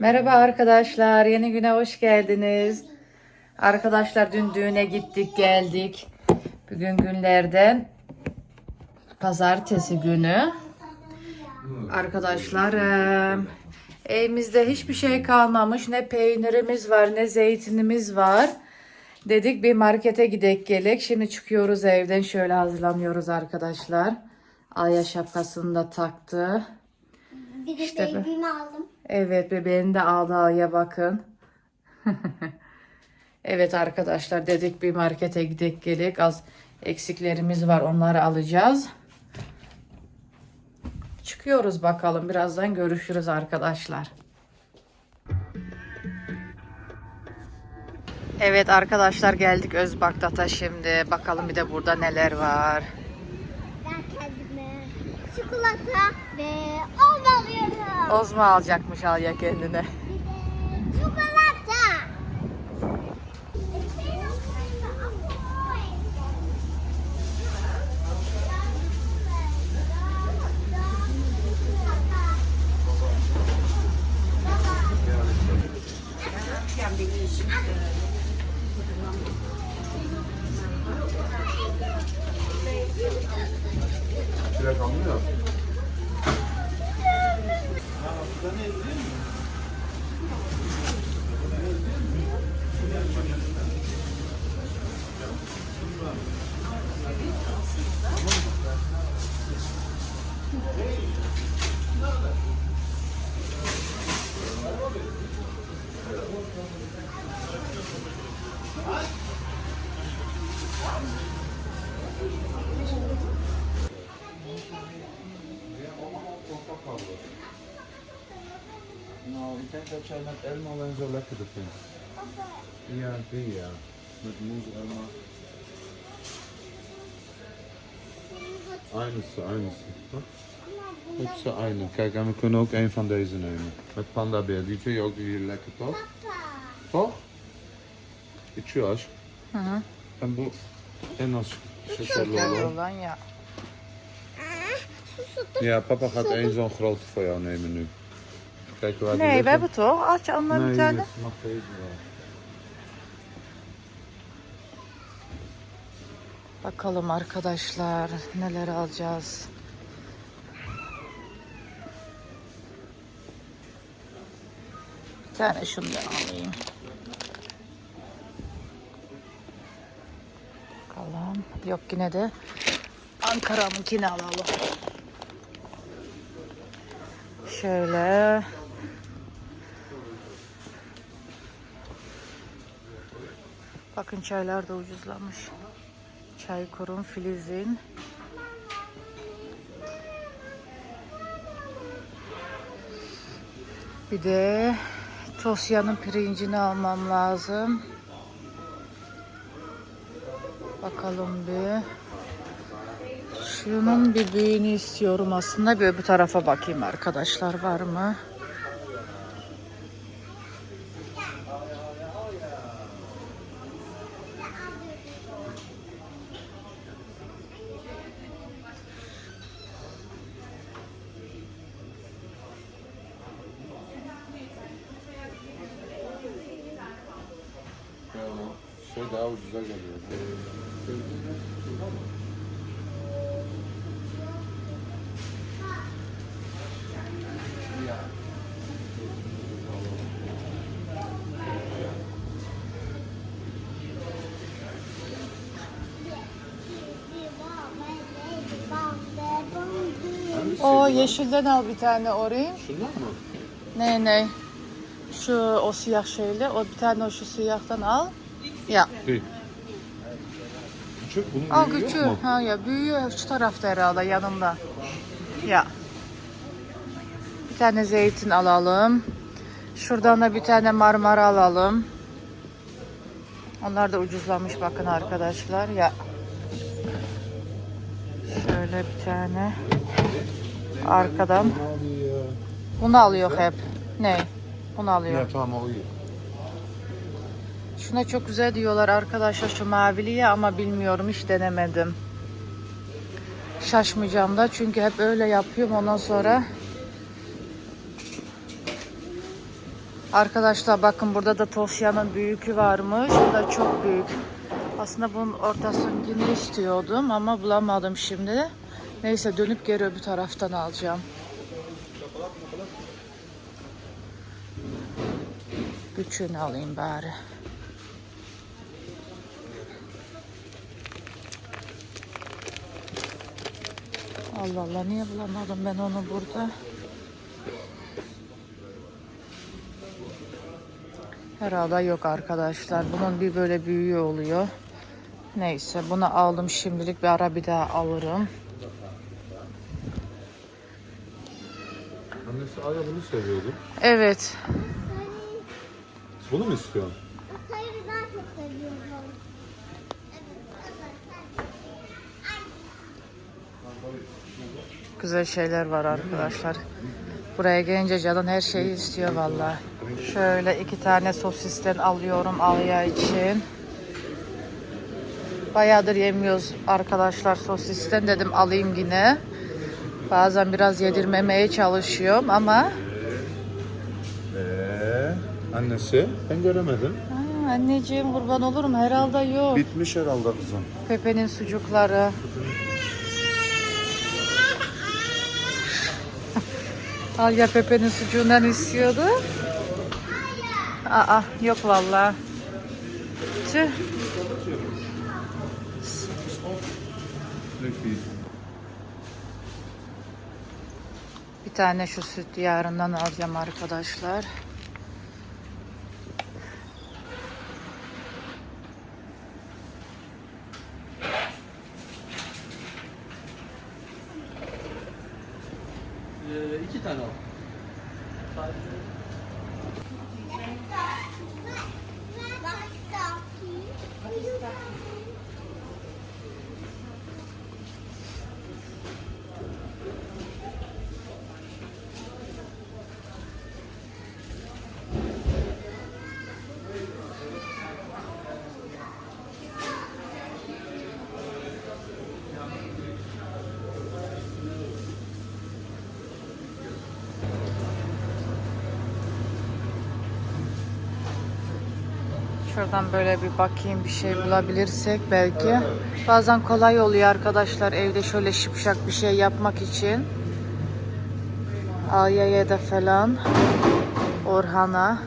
Merhaba arkadaşlar, yeni güne hoş geldiniz. Arkadaşlar dün düğüne gittik geldik. Bugün günlerden pazartesi günü. Arkadaşlar evimizde hiçbir şey kalmamış. Ne peynirimiz var ne zeytinimiz var. Dedik bir markete gidek gelek. Şimdi çıkıyoruz evden şöyle hazırlanıyoruz arkadaşlar. Aya şapkasını da taktı. Bir de İşte baby'mi aldım. Evet bebeğin de aldı Aya bakın. evet arkadaşlar dedik bir markete gidek gelek. Az eksiklerimiz var onları alacağız. Çıkıyoruz bakalım. Birazdan görüşürüz arkadaşlar. Evet arkadaşlar geldik Özbaktat'a şimdi. Bakalım bir de burada neler var. Ben kendime çikolata ve on alıyorum. Ozma alacakmış Alya kendine. Çikolata. Direkt Nou, ik denk dat jij net helemaal en zo lekkerder vindt. Ja, die ja. Met helemaal. Einigste, einigste. Hupsa eine. Kijk, en we kunnen ook een van deze nemen. Met panda beer. Die vind je ook hier lekker, toch? Toch? İçiyor Hı hı. En bu en az şekerli olan. olan ya. Ja, papa gaat één zo'n grote voor jou nemen nu. Kijken waar die Nee, we hebben toch? Aç onları Nee, bir tane. hier mag deze wel. Bakalım arkadaşlar neler alacağız. Bir tane şundan alayım. Bakalım. Yok yine de Ankara'mınkini alalım. Şöyle. Bakın çaylar da ucuzlamış. Çaykur'un Filiz'in. Bir de Tosya'nın pirincini almam lazım. Bakalım bir. Şunun bir büyüğünü istiyorum aslında. Bir öbür tarafa bakayım arkadaşlar var mı? Şey daha ucuza geliyor. O yeşilden al bir tane orayı. Şundan mı? Ne ne? Şu o siyah şeyle. O bir tane o şu siyahtan al. Ya. Değil. Küçük bunun Al büyüğü yok küçüğü. mu? Ha ya büyüğü şu tarafta herhalde yanında. Ya. Bir tane zeytin alalım. Şuradan da bir tane marmara alalım. Onlar da ucuzlamış bakın arkadaşlar. Ya. Şöyle bir tane. Arkadan. Bunu alıyor hep. Ne? Bunu alıyor. Ja, tamam o iyi. Şuna çok güzel diyorlar arkadaşlar şu maviliye ama bilmiyorum hiç denemedim. Şaşmayacağım da çünkü hep öyle yapıyorum ondan sonra Arkadaşlar bakın burada da Tosya'nın büyükü varmış. Bu da çok büyük. Aslında bunun ortasını istiyordum ama bulamadım şimdi. Neyse dönüp geri öbür taraftan alacağım. Küçüğünü alayım bari. Allah Allah niye bulamadım ben onu burada? Herhalde yok arkadaşlar. Bunun bir böyle büyüğü oluyor. Neyse bunu aldım şimdilik bir ara bir daha alırım. Annesi Aya bunu seviyordu. Evet. Bunu mu istiyorsun? Sayırı daha çok seviyorum. Güzel şeyler var arkadaşlar. Buraya gelince Canan her şeyi istiyor vallahi. Şöyle iki tane sosisten alıyorum Alya için. Bayağıdır yemiyoruz arkadaşlar sosisten dedim alayım yine. Bazen biraz yedirmemeye çalışıyorum ama Ee, annesi ben göremedim. Aa, anneciğim kurban olurum herhalde yok. Bitmiş herhalde kızım. Pepe'nin sucukları. Alya Pepe'nin sucuğundan istiyordu. Aa yok vallahi. Tüh. Bir tane şu süt diyarından alacağım arkadaşlar. Şuradan böyle bir bakayım bir şey bulabilirsek belki. Bazen kolay oluyor arkadaşlar evde şöyle şıpşak bir şey yapmak için. Alya'ya da falan. Orhan'a.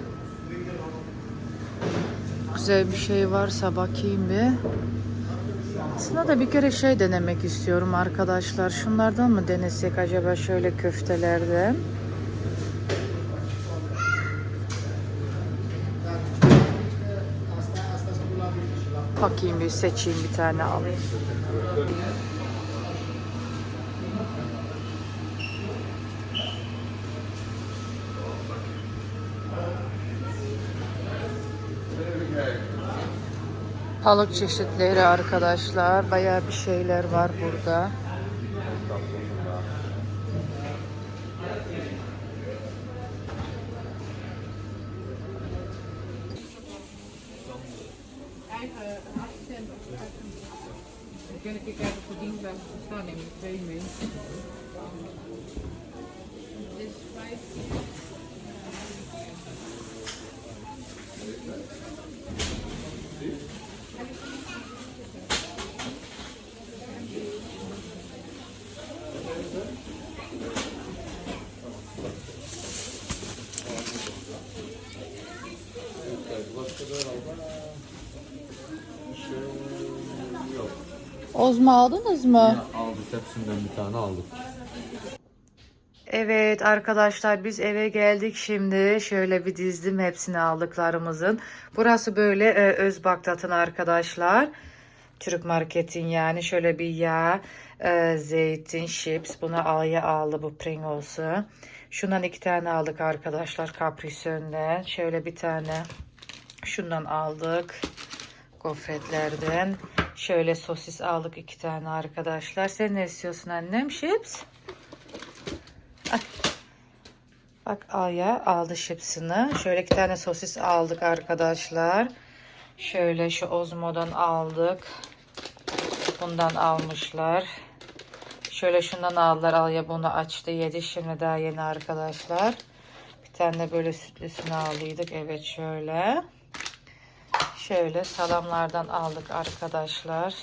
Güzel bir şey varsa bakayım bir. Aslında da bir kere şey denemek istiyorum arkadaşlar. Şunlardan mı denesek acaba şöyle köftelerden? Bakayım bir seçeyim bir tane alayım. Balık çeşitleri arkadaşlar. Bayağı bir şeyler var burada. İs vijf. Ozma aldınız mı? Aldık hepsinden bir tane aldık. Evet arkadaşlar biz eve geldik şimdi. Şöyle bir dizdim hepsini aldıklarımızın. Burası böyle e, Özbaktat'ın arkadaşlar. Türk marketin yani. Şöyle bir yağ, e, zeytin, chips. Bunu A'ya aldı bu Pringles'ı. Şundan iki tane aldık arkadaşlar Capricorn'den. Şöyle bir tane şundan aldık. Gofretlerden. Şöyle sosis aldık iki tane arkadaşlar. Sen ne istiyorsun annem? Chips? Bak Aya aldı şipsini. Şöyle iki tane sosis aldık arkadaşlar. Şöyle şu Ozmo'dan aldık. Bundan almışlar. Şöyle şundan aldılar. Alya bunu açtı yedi. Şimdi daha yeni arkadaşlar. Bir tane böyle sütlüsünü aldıydık. Evet şöyle. Şöyle salamlardan aldık arkadaşlar.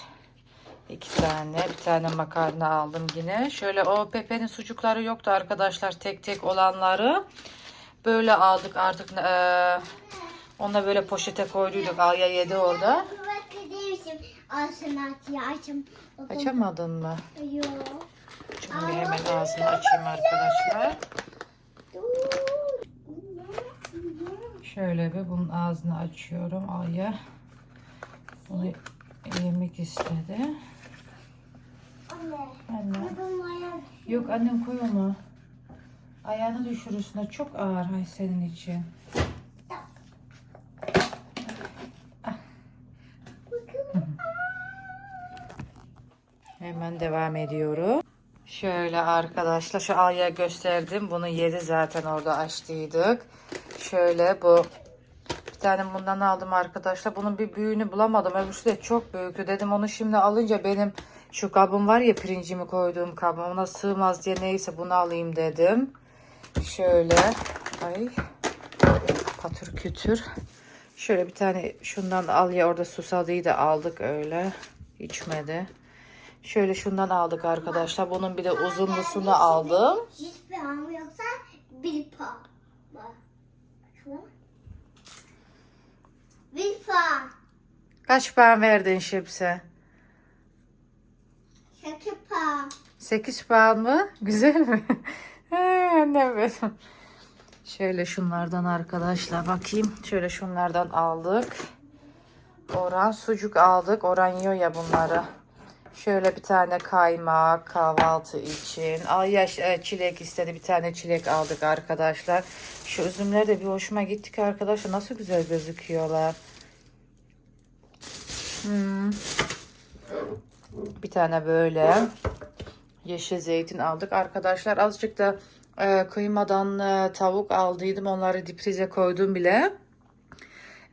İki tane. Bir tane makarna aldım yine. Şöyle o Pepe'nin sucukları yoktu arkadaşlar. Tek tek olanları. Böyle aldık artık. eee onunla böyle poşete koyduyduk. Alya yedi orada. Açamadın mı? Yok. Şimdi hemen ağzını açayım arkadaşlar. Şöyle bir bunun ağzını açıyorum. Alya bunu yemek istedi. Anne. Anne. Yok annem koy onu. Ayağını düşürürsün. Çok ağır hay senin için. Hemen devam ediyorum. Şöyle arkadaşlar şu Alya gösterdim. Bunu yedi zaten orada açtıydık. Şöyle bu bir tane bundan aldım arkadaşlar. Bunun bir büyüğünü bulamadım. Öbürsü de çok büyüktü. Dedim onu şimdi alınca benim şu kabım var ya pirincimi koyduğum kabım ona sığmaz diye neyse bunu alayım dedim. Şöyle ay patır kütür. Şöyle bir tane şundan al ya orada susadıyı da aldık öyle. İçmedi. Şöyle şundan aldık arkadaşlar. Bunun bir de uzunlusunu aldım. hiçbir anı yoksa bir pa. Bak. Bakalım. Bir pa. Kaç puan verdin Şipse? Şaki pa. 8 puan mı? Güzel mi? Annem benim. Şöyle şunlardan arkadaşlar bakayım. Şöyle şunlardan aldık. Oran sucuk aldık. Oran yiyor ya bunları. Şöyle bir tane kaymak kahvaltı için. Ay yaş e, çilek istedi. Bir tane çilek aldık arkadaşlar. Şu üzümler de bir hoşuma gitti ki arkadaşlar. Nasıl güzel gözüküyorlar. Hmm. Bir tane böyle yeşil zeytin aldık. Arkadaşlar azıcık da e, kıymadan e, tavuk aldıydım. Onları dipfrize koydum bile.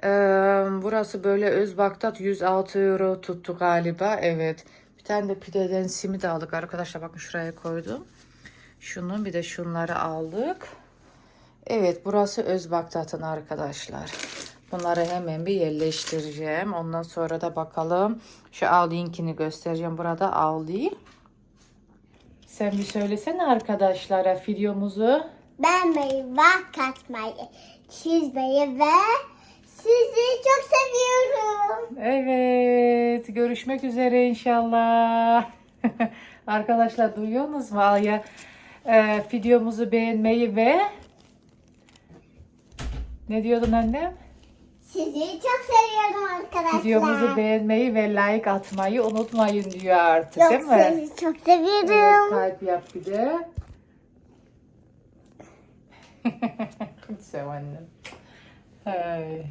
E, burası böyle Özbaktat 106 euro tuttu galiba. Evet. Tane de pideden simit aldık arkadaşlar. Bakın şuraya koydum. Şunu bir de şunları aldık. Evet burası Özbaktat'ın arkadaşlar. Bunları hemen bir yerleştireceğim. Ondan sonra da bakalım. Şu Aldi'nkini göstereceğim. Burada Aldi. Sen bir söylesene arkadaşlara videomuzu. Beğenmeyi ve katmayı, çizmeyi ve sizi çok seviyorum. Evet. Görüşmek üzere inşallah. arkadaşlar duyuyorsunuz mu? Alya e, videomuzu beğenmeyi ve ne diyordun annem? Sizi çok seviyorum arkadaşlar. Videomuzu beğenmeyi ve like atmayı unutmayın diyor artık Çok değil mi? sizi çok seviyorum. Evet, kalp yap bir de. Hiç sev annem. Ay.